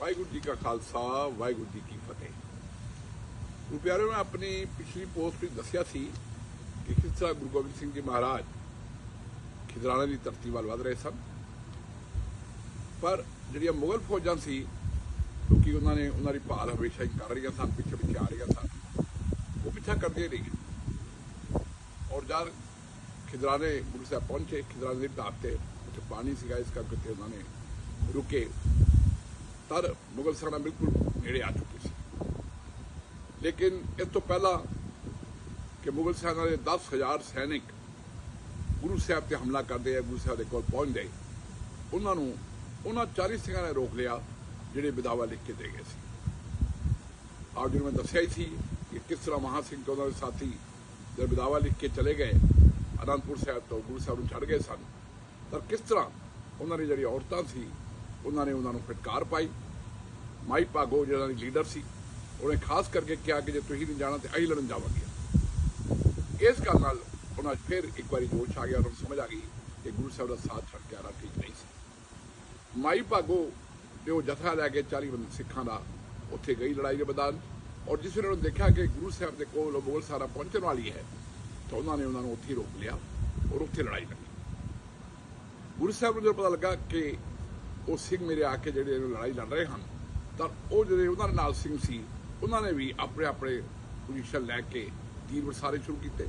ਵਾਹਿਗੁਰੂ ਜੀ ਕਾ ਖਾਲਸਾ, ਵਾਹਿਗੁਰੂ ਜੀ ਕੀ ਫਤਿਹ। ਗੁਰੂ ਪਿਆਰੇ, ਮੈਂ ਆਪਣੀ ਪਿਛਲੀ ਪੋਸਟ ਵਿੱਚ ਦੱਸਿਆ ਸੀ ਕਿ ਕਿਸ ਤਰ੍ਹਾਂ ਗੁਰੂ ਗੋਬਿੰਦ ਸਿੰਘ ਜੀ ਮਹਾਰਾਜ ਖਿਦਰਾਣਾ ਦੀ ਧਰਤੀ ਵੱਲ ਵਧ ਰਹੇ ਸਨ। ਪਰ ਜਿਹੜੀਆਂ ਮੁਗਲ ਫੌਜਾਂ ਸੀ ਕਿਉਂਕਿ ਉਹਨਾਂ ਨੇ ਉਹਨਾਂ ਦੀ ਭਾਲ ਹਮੇਸ਼ਾ ਹੀ ਕਰ ਰਹੀਆਂ ਸਨ, ਪਿੱਛੇ ਪਿੱਛੇ ਆ ਰਹੀਆਂ ਸਨ। ਉਹ ਪਿੱਛਾ ਕਰਦੇ ਰਹੀਆਂ ਔਰ ਜਦ ਖਿਦਰਾਣੇ ਗੁਰੂ ਸਾਹਿਬ ਪਹੁੰਚੇ, ਖਿਦਰਾਣੇ ਦੀ ਢਾਬ ਤੇ ਉੱਥੇ ਪਾਣੀ ਸੀਗਾ, ਇਸ ਕਰਕੇ ਉਹਨਾਂ ਨੇ ਰੁਕੇ। ਤਰ ਮੁਗਲ ਸੈਨਾ ਬਿਲਕੁਲ ਨੇੜੇ ਆ ਚੁੱਕੀ ਸੀ। ਲੇਕਿਨ ਇਸ ਤੋਂ ਪਹਿਲਾਂ ਕਿ ਮੁਗਲ ਸੈਨਾ ਦੇ 10000 ਸੈਨਿਕ ਗੁਰੂ ਸਾਹਿਬ ਤੇ ਹਮਲਾ ਕਰਦੇ ਆ, ਗੁਰੂ ਸਾਹਿਬ ਦੇ ਕੋਲ ਪਹੁੰਚਦੇ ਉਹਨਾਂ ਨੂੰ, ਉਹਨਾਂ 40 ਸਿੰਘਾਂ ਨੇ ਰੋਕ ਲਿਆ, ਜਿਹੜੇ ਵਿਦਾਵਾ ਲਿਖ ਕੇ ਦੇ ਗਏ ਸੀ। ਆਪ ਜੀ ਨੂੰ ਮੈਂ ਦੱਸਿਆ ਹੀ ਸੀ ਕਿ ਕਿਸ ਤਰ੍ਹਾਂ ਮਹਾ ਸਿੰਘ ਤੇ ਉਹਨਾਂ ਦੇ ਸਾਥੀ ਜਦ ਵਿਦਾਵਾ ਲਿਖ ਕੇ ਚਲੇ ਗਏ, ਅਨੰਦਪੁਰ ਸਾਹਿਬ ਤੋਂ ਗੁਰੂ ਸਾਹਿਬ ਨੂੰ ਛੱਡ ਗਏ ਸਨ। ਤਾਂ ਕਿਸ ਤਰ੍ਹਾਂ ਉਹਨਾਂ ਦੀ ਜਿਹੜੀ ਔਰਤਾਂ ਸੀ ਉਹਨਾਂ ਨੇ ਉਹਨਾਂ ਨੂੰ ਫਟਕਾਰ ਪਾਈ। ਮਾਈ ਭਾਗੋ ਜਿਹੜਾ ਦੀ ਲੀਡਰ ਸੀ, ਉਹਨੇ ਖਾਸ ਕਰਕੇ ਕਿਹਾ ਕਿ ਜੇ ਤੁਸੀਂ ਨਹੀਂ ਜਾਣਾ ਤੇ ਅਸੀਂ ਲੜਨ ਜਾਵਾਂਗੇ। ਇਸ ਗੱਲ ਨਾਲ ਉਹਨਾਂ 'ਚ ਫਿਰ ਇੱਕ ਵਾਰੀ ਜੋਸ਼ ਆ ਗਿਆ, ਉਹਨਾਂ ਨੂੰ ਸਮਝ ਆ ਗਈ ਕਿ ਗੁਰੂ ਸਾਹਿਬ ਦਾ ਸਾਥ ਛੱਡ ਕੇ ਆਣਾ ਠੀਕ ਨਹੀਂ ਸੀ। ਮਾਈ ਭਾਗੋ ਤੇ ਉਹ ਜਥਾ ਲੈ ਕੇ 40 ਬੰਦੇ ਸਿੱਖਾਂ ਦਾ ਉੱਥੇ ਗਈ ਲੜਾਈ ਦੇ ਮੈਦਾਨ ਔਰ ਜਿਸ ਵੇਲੇ ਉਹਨੇ ਦੇਖਿਆ ਕਿ ਗੁਰੂ ਸਾਹਿਬ ਦੇ ਕੋਲ ਉਹ ਸਾਰਾ ਪਹੁੰਚਣ ਵਾਲੀ ਹੈ, ਤਾਂ ਉਹਨਾਂ ਨੇ ਉਹਨਾਂ ਨੂੰ ਉੱਥੇ ਹੀ ਰੋਕ ਲਿਆ ਔਰ ਉੱਥੇ ਲੜਾਈ ਲੱਗੀ ਗੁਰੂ ਸਾਹਿਬ ਨੂੰ ਜਦੋਂ ਪਤਾ ਲੱਗਾ ਕਿ ਉਹ ਸਿੰਘ ਮੇਰੇ ਆ ਕੇ ਜਿਹੜੇ ਲੜਾਈ ਲੜ ਰਹੇ ਹਨ, ਤਾਂ ਉਹ ਜਿਹੜੇ ਉਹਨਾਂ ਦੇ ਨਾਲ ਸਿੰਘ ਸੀ, ਉਹਨਾਂ ਨੇ ਵੀ ਆਪਣੇ ਆਪਣੇ ਪੋਜੀਸ਼ਨ ਲੈ ਕੇ ਤੀਰ ਵਰਸਾਰੇ ਸ਼ੁਰੂ ਕੀਤੇ।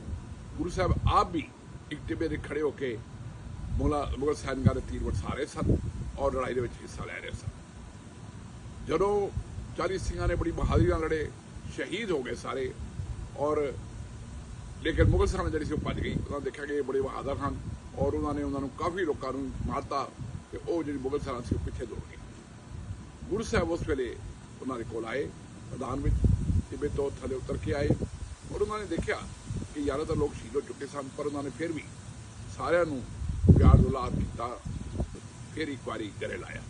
ਗੁਰੂ ਸਾਹਿਬ ਆਪ ਵੀ ਇੱਕ ਟਿੱਬੇ ਦੇ ਖੜੇ ਹੋ ਕੇ ਮੁਗਲਾ ਮੁਗਲ ਸੈਨਿਕਾਂ ਦੇ ਤੀਰ ਵਰਸਾਰੇ ਸਨ ਔਰ ਲੜਾਈ ਦੇ ਵਿੱਚ ਹਿੱਸਾ ਲੈ ਰਹੇ ਸਨ। ਜਦੋਂ 40 ਸਿੰਘਾਂ ਨੇ ਬੜੀ ਬਹਾਦਰੀ ਨਾਲ ਲੜੇ, ਸ਼ਹੀਦ ਹੋ ਗਏ ਸਾਰੇ ਔਰ ਲੇਕਿਨ ਮੁਗਲ ਸੈਨਾ ਜਿਹੜੀ ਸੀ ਉਹ ਭੱਜ ਗਈ। ਉਹਨਾਂ ਨੇ ਦੇਖਿਆ ਕਿ ਇਹ ਬੜੇ ਬਹਾਦਰ ਹਨ ਔਰ ਉਹਨਾਂ ਨੇ ਉਹਨਾਂ ਨੂੰ ਕਾਫੀ ਲੋਕਾਂ ਨੂੰ ਮਾਰਤਾ। ਤੇ ਉਹ ਜਿਹੜੀ ਮੁਗਲ ਸੈਨਾ ਸੀ ਉਹ ਪਿੱਛੇ ਦੌੜ ਗਈ। ਗੁਰੂ ਸਾਹਿਬ ਉਸ ਵੇਲੇ ਉਹਨਾਂ ਦੇ ਕੋਲ ਆਏ, ਮੈਦਾਨ ਵਿੱਚ ਟਿੱਬੇ ਤੋਂ ਥੱਲੇ ਉਤਰ ਕੇ ਆਏ ਔਰ ਉਹਨਾਂ ਨੇ ਦੇਖਿਆ ਕਿ ਯਾਰਾ ਤਾਂ ਲੋਕ ਸ਼ਹੀਦ ਹੋ ਚੁੱਕੇ ਸਨ, ਪਰ ਉਹਨਾਂ ਨੇ ਫਿਰ ਵੀ ਸਾਰਿਆਂ ਨੂੰ ਪਿਆਰ ਦੁਲਾਰ ਕੀਤਾ, ਫਿਰ ਇੱਕ ਵਾਰੀ ਗਲੇ ਲਾਇਆ।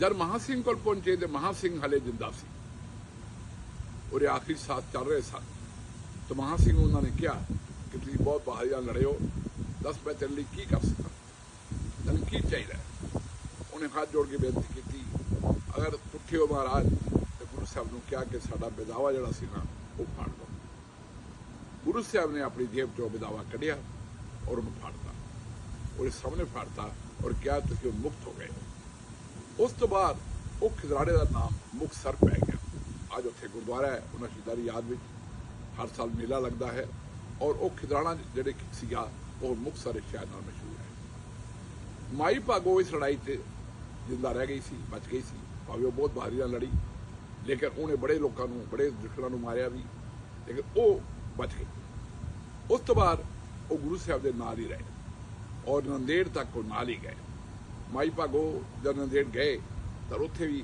ਜਦ ਮਹਾ ਸਿੰਘ ਕੋਲ ਪਹੁੰਚੇ ਤੇ ਮਹਾ ਸਿੰਘ ਹਲੇ ਜਿੰਦਾ ਸੀ। ਉਹਦੇ ਆਖਰੀ ਸਾਥ ਚੱਲ ਰਹੇ ਸਨ। ਤਾਂ ਮਹਾ ਸਿੰਘ ਉਹਨਾਂ ਨੇ ਕਿਹਾ ਕਿ ਤੁਸੀਂ ਬਹੁਤ ਬਾਹਰ ਜਾ ਲੜੇ ਹੋ। ਦੱਸ ਮੈਂ ਤੇਰੇ ਲਈ ਕੀ ਕਰ ਸਕਦਾ? ਤੈਨੂੰ ਕੀ ਚਾਹੀਦਾ ਉਹਨੇ ਹੱਥ ਜੋੜ ਕੇ ਬੇਨਤੀ ਕੀਤੀ, ਅਗਰ ਪੁੱਠੇ ਹੋ ਮਹਾਰਾਜ, ਤੇ ਗੁਰੂ ਸਾਹਿਬ ਨੂੰ ਕਿਹਾ ਕਿ ਸਾਡਾ ਬਿਦਾਵਾ ਜਿਹੜਾ ਸੀ ਨਾ, ਉਹ ਫਾੜ ਦੋ। ਗੁਰੂ ਸਾਹਿਬ ਨੇ ਆਪਣੀ ਜੇਬ ਚੋਂ ਬਿਦਾਵਾ ਕੱਢਿਆ ਔਰ ਉਹਨੂੰ ਫਾੜਤਾ। ਉਹਦੇ ਸਾਹਮਣੇ ਫਾੜਤਾ ਔਰ ਕਿਹਾ, ਤੁਸੀਂ ਹੁਣ ਮੁਕਤ ਹੋ ਗਏ ਉਸ ਤੋਂ ਬਾਅਦ ਉਹ ਖਿਦਰਾੜੇ ਦਾ ਨਾਮ ਮੁਕਤਸਰ ਪੈ ਗਿਆ। ਅੱਜ ਉੱਥੇ ਗੁਰਦੁਆਰਾ ਹੈ, ਉਹਨਾਂ ਸ਼ਹੀਦਾਂ ਦੀ ਯਾਦ ਵਿੱਚ। ਹਰ ਸਾਲ ਮੇਲਾ ਲੱਗਦਾ ਹੈ ਔਰ ਉਹ ਖਿਦਰਾਣਾ ਜਿਹੜੇ ਸੀਗਾ, ਉਹ ਮੁਕਤਸਰ ਸ਼ਹਿਰ ਨਾਲ ਮਸ਼ਹੂਰ ਮਾਈ ਭਾਗੋ ਇਸ ਲੜਾਈ 'ਚ ਜਿੰਦਾ ਰਹਿ ਗਈ ਸੀ, ਬਚ ਗਈ ਸੀ। ਭਾਵੇਂ ਉਹ ਬਹੁਤ ਬਹਾਦਰੀ ਨਾਲ ਲੜੀ, ਲੇਕਿਨ ਉਹਨੇ ਬੜੇ ਲੋਕਾਂ ਨੂੰ, ਬੜੇ ਦੁਸ਼ਮਣਾਂ ਨੂੰ ਮਾਰਿਆ ਵੀ, ਲੇਕਿਨ ਉਹ ਬਚ ਗਈ। ਉਸ ਤੋਂ ਬਾਅਦ ਉਹ ਗੁਰੂ ਸਾਹਿਬ ਦੇ ਨਾਲ ਹੀ ਰਹੇ ਔਰ ਨੰਦੇੜ ਤੱਕ ਉਹ ਨਾਲ ਹੀ ਗਏ। ਮਾਈ ਭਾਗੋ ਜਦ ਨੰਦੇੜ ਗਏ, ਤਾਂ ਉੱਥੇ ਵੀ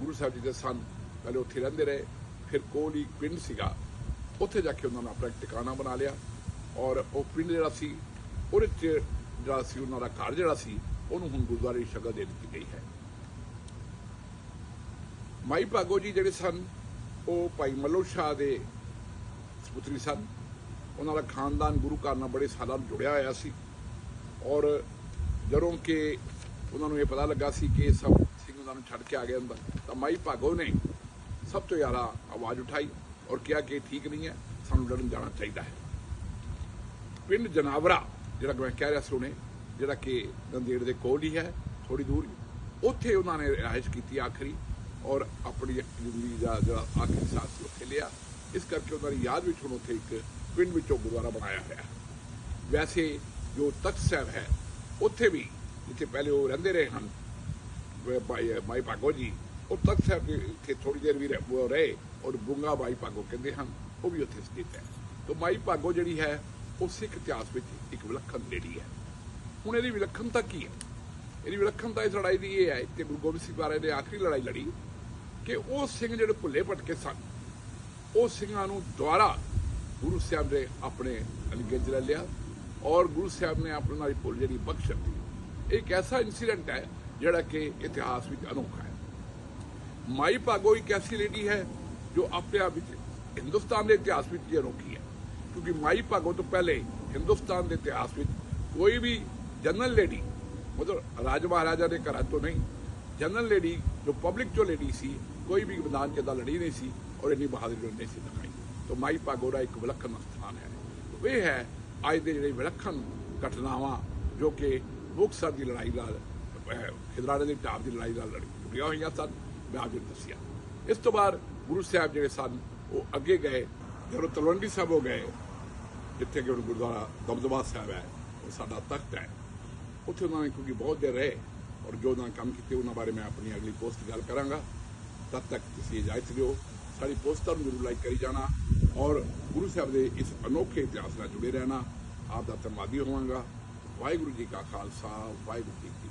ਗੁਰੂ ਸਾਹਿਬ ਜੀ ਦੇ ਸਨ ਪਹਿਲੇ ਉੱਥੇ ਰਹਿੰਦੇ ਰਹੇ, ਫਿਰ ਕੋਲ ਹੀ ਪਿੰਡ ਸੀਗਾ। ਉੱਥੇ ਜਾ ਕੇ ਉਹਨਾਂ ਨੇ ਆਪਣਾ ਇੱਕ ਟਿਕਾਣਾ ਬਣਾ ਲਿਆ ਔਰ ਉਹ ਪਿੰਡ ਜਿਹੜਾ ਸੀ, ਉਹਦੇ 'ਚ ਜਿਹੜਾ ਸੀ, ਉਹਨਾਂ ਦਾ ਘਰ ਜਿਹੜਾ ਸੀ, ਉਹਨੂੰ ਹੁਣ ਗੁਰਦੁਆਰੇ ਦੀ ਸ਼ਕਲ ਦੇ ਦਿੱਤੀ ਗਈ ਹੈ। ਮਾਈ ਭਾਗੋ ਜੀ ਜਿਹੜੇ ਸਨ, ਉਹ ਭਾਈ ਮੱਲੋ ਸ਼ਾਹ ਦੇ ਸਪੁੱਤਰੀ ਸਨ। ਉਹਨਾਂ ਦਾ ਖਾਨਦਾਨ ਗੁਰੂ ਘਰ ਨਾਲ ਬੜੇ ਸਾਲਾਂ ਜੁੜਿਆ ਹੋਇਆ ਸੀ। ਔਰ ਜਦੋਂ ਕਿ ਉਹਨਾਂ ਨੂੰ ਇਹ ਪਤਾ ਲੱਗਾ ਸੀ ਕਿ ਸਭ ਸਿੰਘ ਉਹਨਾਂ ਨੂੰ ਛੱਡ ਕੇ ਆ ਗਏ ਅੰਦਰ, ਤਾਂ ਮਾਈ ਭਾਗੋ ਨੇ ਸਭ ਤੋਂ ਜ਼ਿਆਦਾ ਆਵਾਜ਼ ਉਠਾਈ ਔਰ ਕਿਹਾ ਕਿ ਇਹ ਠੀਕ ਨਹੀਂ ਹੈ, ਸਾਨੂੰ ਲੜਨ ਜਾਣਾ ਚਾਹੀਦਾ ਹੈ। ਪਿੰਡ ਜਨਾਵਰਾ ਜਿਹੜਾ ਕਿ ਮੈਂ ਕਹਿ ਰਿਹਾ ਸੀ ਜਿਹੜਾ ਕਿ ਨੰਦੇੜ ਦੇ ਕੋਲ ਹੀ ਹੈ ਥੋੜੀ ਦੂਰ ਉੱਥੇ ਉਹਨਾਂ ਨੇ ਰਿਹਾਇਸ਼ ਕੀਤੀ ਆਖਰੀ ਔਰ ਆਪਣੀ ਜ਼ਿੰਦਗੀ ਦਾ ਜਿਹੜਾ ਆਖਰੀ ਸਾਹ ਉੱਥੇ ਲਿਆ। ਇਸ ਕਰਕੇ ਉਹਨਾਂ ਦੀ ਯਾਦ ਵਿੱਚ ਹੁਣ ਉੱਥੇ ਇੱਕ ਪਿੰਡ ਵਿੱਚੋਂ ਗੁਰਦੁਆਰਾ ਬਣਾਇਆ ਹੋਇਆ ਵੈਸੇ ਜੋ ਤਖਤ ਸਾਹਿਬ ਹੈ, ਉੱਥੇ ਵੀ ਜਿੱਥੇ ਪਹਿਲੇ ਉਹ ਰਹਿੰਦੇ ਰਹੇ ਹਨ ਮਾਈ ਭਾਗੋ ਜੀ, ਉਹ ਤਖਤ ਸਾਹਿਬ ਦੇ ਇੱਥੇ ਥੋੜੀ ਦੇਰ ਵੀ ਰਹਿ- ਰਹੇ ਔਰ ਬੁੰਗਾ ਮਾਈ ਭਾਗੋ ਕਹਿੰਦੇ ਹਨ, ਉਹ ਵੀ ਉੱਥੇ ਸਥਿਤ ਹੈ। ਤਾਂ ਮਾਈ ਭਾਗੋ ਜਿਹੜੀ ਹੈ ਉਹ ਸਿੱਖ ਇਤਿਹਾਸ ਵਿੱਚ ਇੱਕ ਵਿਲੱਖਣ ਲੇਡੀ ਹੈ। ਹੁਣ ਇਹਦੀ ਵਿਲੱਖਣਤਾ ਕੀ ਹੈ? ਇਹਦੀ ਵਿਲੱਖਣਤਾ ਇਸ ਲੜਾਈ ਦੀ ਇਹ ਹੈ ਕਿ ਗੁਰੂ ਗੋਬਿੰਦ ਸਿੰਘ ਮਹਾਰਾਜ ਨੇ ਆਖਰੀ ਲੜਾਈ ਲੜੀ ਕਿ ਉਹ ਸਿੰਘ ਜਿਹੜੇ ਭੁੱਲੇ ਭਟਕੇ ਸਨ, ਉਹ ਸਿੰਘਾਂ ਨੂੰ ਦੁਆਰਾ ਗੁਰੂ ਸਾਹਿਬ ਨੇ ਆਪਣੇ ਅਲੀਗੰਜ 'ਚ ਲੈ ਲਿਆ ਔਰ ਗੁਰੂ ਸਾਹਿਬ ਨੇ ਆਪਣੇ ਨਾਲ ਭੁੱਲ ਜਿਹੜੀ ਬਖਸ਼ ਦਿੱਤੀ। ਇਹ ਇੱਕ ਐਸਾ ਇਨਸੀਡੈਂਟ ਹੈ ਜਿਹੜਾ ਕਿ ਇਤਿਹਾਸ ਵਿੱਚ ਅਨੋਖਾ ਹੈ। ਮਾਈ ਭਾਗੋ ਇੱਕ ਐਸੀ ਲੇਡੀ ਹੈ ਜੋ ਆਪਣੇ ਆਪ ਵਿੱਚ ਹਿੰਦੁਸਤਾਨ ਦੇ ਇਤਿਹਾਸ ਵਿੱਚ ਅਨੋਖੀ ਹੈ। ਕਿਉਂਕਿ ਮਾਈ ਭਾਗੋ ਤੋਂ ਪਹਿਲੇ ਹਿੰਦੁਸਤਾਨ ਦੇ ਇਤਿਹਾਸ ਵਿੱਚ ਕੋਈ ਵੀ ਜਨਰਲ ਲੇਡੀ ਮਤਲਬ ਰਾਜ ਮਹਾਰਾਜਾ ਦੇ ਘਰਾਂ ਤੋਂ ਨਹੀਂ ਜਨਰਲ ਲੇਡੀ ਜੋ ਪਬਲਿਕ ਚੋਂ ਲੇਡੀ ਸੀ ਕੋਈ ਵੀ ਮੈਦਾਨ 'ਚ ਏਦਾਂ ਲੜੀ ਨਹੀਂ ਸੀ ਔਰ ਇੰਨੀ ਬਹਾਦਰੀ ਉਹਨੇ ਨਹੀਂ ਸੀ ਦਿਖਾਈ ਤਾਂ ਮਾਈ ਭਾਗੋੜਾ ਇੱਕ ਵਿਲੱਖਣ ਸਥਾਨ ਹੈ ਇਹ ਹੈ ਅੱਜ ਦੇ ਜਿਹੜੇ ਵਿਲੱਖਣ ਘਟਨਾਵਾਂ ਜੋ ਕਿ ਮੁਕਤਸਰ ਦੀ ਲੜਾਈ ਨਾਲ ਅਹ, ਖਿਦਰਾਣੇ ਦੀ ਢਾਬ ਦੀ ਲੜਾਈ ਨਾਲ ਲੜੀ ਜੁੜੀਆਂ ਹੋਈਆਂ ਸਨ ਮੈਂ ਆਪ ਜੀ ਨੂੰ ਦੱਸਿਆ ਇਸ ਤੋਂ ਬਾਅਦ ਗੁਰੂ ਸਾਹਿਬ ਜਿਹੜੇ ਸਨ ਉਹ ਅੱਗੇ ਗਏ ਜਦੋਂ ਤਲਵੰਡੀ ਸਾਹਿਬ ਹੋ ਗਏ ਜਿੱਥੇ ਕਿ ਹੁਣ ਗੁਰਦੁਆਰਾ ਦਮਦਮਾ ਸਾਹਿਬ ਹੈ, ਉਹ ਸਾਡਾ ਤਖਤ ਹੈ। ਉੱਥੇ ਉਹਨਾਂ ਨੇ ਕਿਉਂਕਿ ਬਹੁਤ ਦੇਰ ਰਹੇ ਔਰ ਜੋ ਉਹਨਾਂ ਨੇ ਕੰਮ ਕੀਤੇ, ਉਹਨਾਂ ਬਾਰੇ ਮੈਂ ਆਪਣੀ ਅਗਲੀ ਪੋਸਟ ਗੱਲ ਕਰਾਂਗਾ। ਤਦ ਤੱਕ ਤੁਸੀਂ ਇਜਾਜ਼ਤ ਦਿਓ ਸਾਡੀ ਪੋਸਟਾਂ ਨੂੰ ਜ਼ਰੂਰ ਲਾਈਕ ਕਰੀ ਜਾਣਾ ਔਰ ਗੁਰੂ ਸਾਹਿਬ ਦੇ ਇਸ ਅਨੋਖੇ ਇਤਿਹਾਸ ਨਾਲ ਜੁੜੇ ਰਹਿਣਾ। ਆਪ ਦਾ ਧੰਨਵਾਦੀ ਹੋਵਾਂਗਾ। ਵਾਹਿਗੁਰੂ ਜੀ ਕਾ ਖਾਲਸਾ, ਵਾਹਿਗੁਰੂ ਜੀ ਕੀ